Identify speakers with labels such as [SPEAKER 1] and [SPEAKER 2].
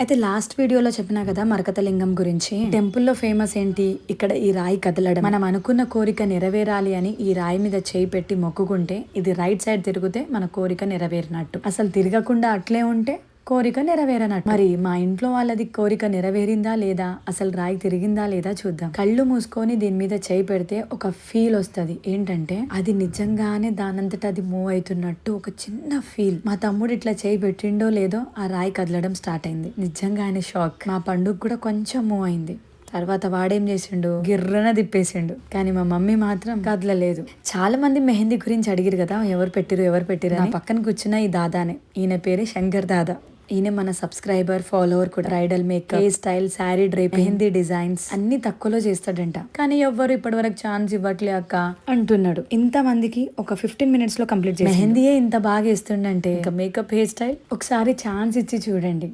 [SPEAKER 1] అయితే లాస్ట్ వీడియోలో చెప్పినా కదా మరకతలింగం గురించి? టెంపుల్లో ఫేమస్ ఏంటి? ఇక్కడ ఈ రాయి కదలడం. మనం అనుకున్న కోరిక నెరవేరాలి అని ఈ రాయి మీద చేయి పెట్టి మొక్కుకుంటే ఇది రైట్ సైడ్ తిరిగితే మన కోరిక నెరవేరినట్టు. అసలు తిరగకుండా అట్లే ఉంటే కోరిక నెరవేరనట్టు. మరి మా ఇంట్లో వాళ్ళది కోరిక నెరవేరిందా లేదా? అసలు రాయి తిరిగిందా లేదా చూద్దాం. కళ్ళు మూసుకొని దీని మీద చేయి పెడితే ఒక ఫీల్ వస్తది. ఏంటంటే అది నిజంగానే దానంతట అది మూవ్ అవుతున్నట్టు ఒక చిన్న ఫీల్ మా తమ్ముడు ఇట్లా చేయి పెట్టిండో లేదో ఆ రాయి కదలడం స్టార్ట్ అయింది. నిజంగానే షాక్ మా పండుగ కూడా కొంచెం మూవ్ అయింది. తర్వాత వాడేం చేసిండు? గిర్రన తిప్పేసిండు. కానీ మా మమ్మీ మాత్రం కదలలేదు. చాలా మంది మెహందీ గురించి అడిగిరు కదా ఎవరు పెట్టిరు ఎవరు పెట్టిరు పక్కన కూర్చున్న ఈ దాదానే. ఈయన పేరు శంకర్ దాదా. ఈయన మన సబ్స్క్రైబర్ ఫాలోవర్ కూడా. Bridal makeup hairstyle sari drape mehndi designs. అన్ని తక్కువలో చేస్తాడంట. కానీ ఎవ్వరు ఇప్పటి వరకు ఛాన్స్ ఇవ్వట్లే అక్క. అంటున్నాడు. ఇంత మందికి ఒక ఫిఫ్టీన్ మినిట్స్లో కంప్లీట్ మెహందీయే ఇంత బాగా ఇస్తుండంటే ఇంకా మేకప్ హెయిర్ స్టైల్ ఒకసారి ఛాన్స్ ఇచ్చి చూడండి.